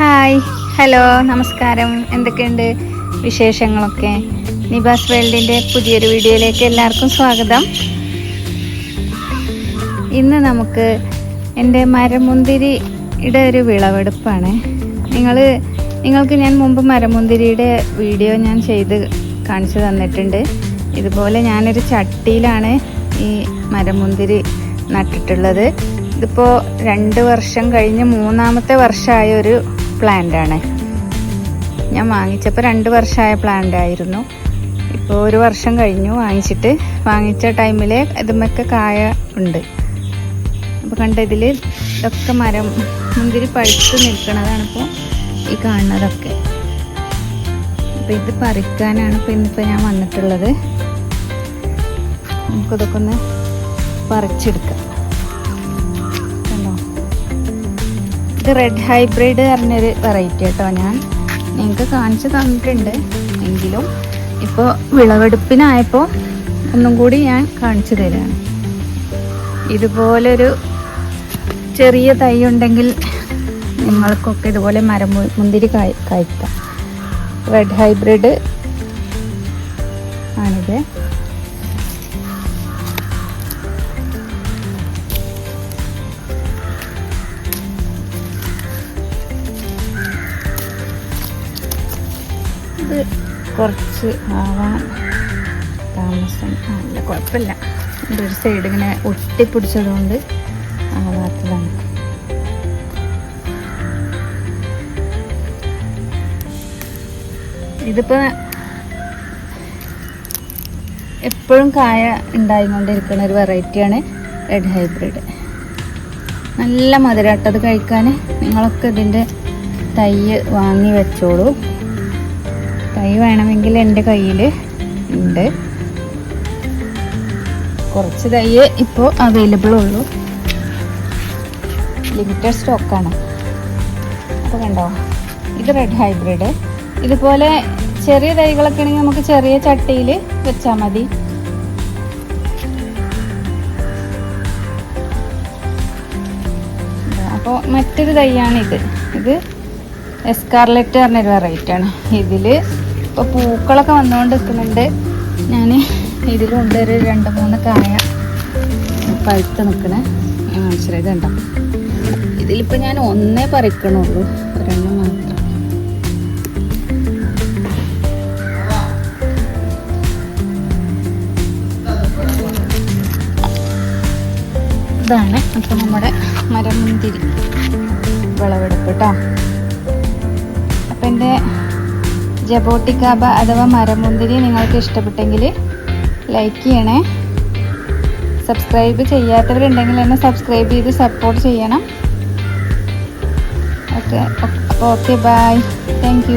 Hi. Hello നമസ്കാരം. എന്തൊക്കെയുണ്ട് വിശേഷങ്ങളൊക്കെ? നിബാസ് വേൾഡിന്റെ പുതിയൊരു വീഡിയോയിലേക്ക് എല്ലാവർക്കും സ്വാഗതം. ഇന്ന് നമുക്ക് എന്റെ മരമുന്തിരിയുടെ ഒരു വിളവെടുപ്പാണ്. നിങ്ങൾ നിങ്ങൾക്ക് ഞാൻ മുമ്പ് മരമുന്തിരിയുടെ വീഡിയോ ഞാൻ ചെയ്ത് കാണിച്ചു തന്നിട്ടുണ്ട്. ഇതുപോലെ ഞാനൊരു ചട്ടിയിലാണ് ഈ മരമുന്തിരി നട്ടിട്ടുള്ളത്. ഇതിപ്പോൾ രണ്ട് വർഷം കഴിഞ്ഞ് മൂന്നാമത്തെ വർഷമായ ഒരു പ്ലാന്റാണ് ഞാൻ വാങ്ങിച്ചപ്പോൾ രണ്ട് വർഷമായ പ്ലാന്റ് ആയിരുന്നു. ഇപ്പോൾ ഒരു വർഷം കഴിഞ്ഞു വാങ്ങിച്ചിട്ട്. വാങ്ങിച്ച ടൈമിൽ ഇതുമൊക്കെ കായ ഉണ്ട്. അപ്പോൾ കണ്ട ഇതിൽ ഇതൊക്കെ മരം മുന്തിരി പഴുത്ത് നിൽക്കുന്നതാണ് ഇപ്പോൾ ഈ കാണുന്നതൊക്കെ. അപ്പോൾ ഇത് പറിക്കാനാണ് ഇപ്പോൾ ഇന്നിപ്പോൾ ഞാൻ വന്നിട്ടുള്ളത്. നമുക്കിതൊക്കെ ഒന്ന് പറിച്ചെടുക്കാം. റെഡ് ഹൈബ്രിഡ് പറഞ്ഞൊരു വെറൈറ്റി കേട്ടോ ഞാൻ. നിങ്ങൾക്ക് കാണിച്ചു തന്നിട്ടുണ്ട്. എങ്കിലും ഇപ്പോൾ വിളവെടുപ്പിനായപ്പോൾ ഒന്നും കൂടി ഞാൻ കാണിച്ചു തരാണ്. ഇതുപോലൊരു ചെറിയ തൈ ഉണ്ടെങ്കിൽ നിങ്ങൾക്കൊക്കെ ഇതുപോലെ മരം മുന്തിരി കായ് കായ്ക്കാം. റെഡ് ഹൈബ്രിഡ് ആണിത്. ഇത് കുറച്ച് ആവാൻ താമസം. അല്ല കുഴപ്പമില്ല. എന്റെ ഒരു സൈഡ് ഇങ്ങനെ ഒട്ടിപ്പിടിച്ചതുകൊണ്ട് ആവാത്തതാണ്. ഇതിപ്പോൾ എപ്പോഴും കായ ഉണ്ടായിക്കൊണ്ടിരിക്കുന്ന ഒരു വെറൈറ്റിയാണ് റെഡ് ഹൈബ്രിഡ് നല്ല മധുരട്ടത് കഴിക്കാൻ നിങ്ങളൊക്കെ ഇതിന്റെ തൈ വാങ്ങി വെച്ചോളൂ. തൈ വേണമെങ്കിൽ എന്റെ കയ്യിൽ ഉണ്ട്. കുറച്ച് തൈ ഇപ്പോൾ അവൈലബിൾ ഉള്ളൂ. ലിമിറ്റഡ് സ്റ്റോക്കാണ് അപ്പോൾ കണ്ടോ? ഇത് റെഡ് ഹൈബ്രിഡ് ഇതുപോലെ ചെറിയ തൈകളൊക്കെ ആണെങ്കിൽ നമുക്ക് ചെറിയ ചട്ടിയിൽ വെച്ചാൽ മതി. അപ്പോൾ മറ്റൊരു തൈയാണിത് ഇത്. ഇത് എസ്കാർലെറ്റ് പറഞ്ഞൊരു വെറൈറ്റി ആണ്. ഇതിൽ ഇപ്പോൾ പൂക്കളൊക്കെ വന്നുകൊണ്ട് നിൽക്കുന്നുണ്ട് ഞാൻ ഇതിലുണ്ട് ഒരു രണ്ട് മൂന്ന് കായ പഴുത്ത് നിൽക്കണേ ഞാൻ മനസ്സിലായത് കണ്ടോ? ഇതിലിപ്പോൾ ഞാൻ ഒന്നേ പറിക്കണുള്ളൂ. ഒരെണ്ണം മാത്രം. ഇതാണ് അപ്പം നമ്മുടെ മരമുന്തിരി വിളവെടുപ്പ് കേട്ടോ എന്റെ ജബോട്ടിക്കാബ അഥവാ മരമുന്തിരി നിങ്ങൾക്ക് ഇഷ്ടപ്പെട്ടെങ്കിൽ ലൈക്ക് ചെയ്യണേ. സബ്സ്ക്രൈബ് ചെയ്യാത്തവരുണ്ടെങ്കിൽ എന്നെ സബ്സ്ക്രൈബ് ചെയ്ത് സപ്പോർട്ട് ചെയ്യണം. Okay okay bye thank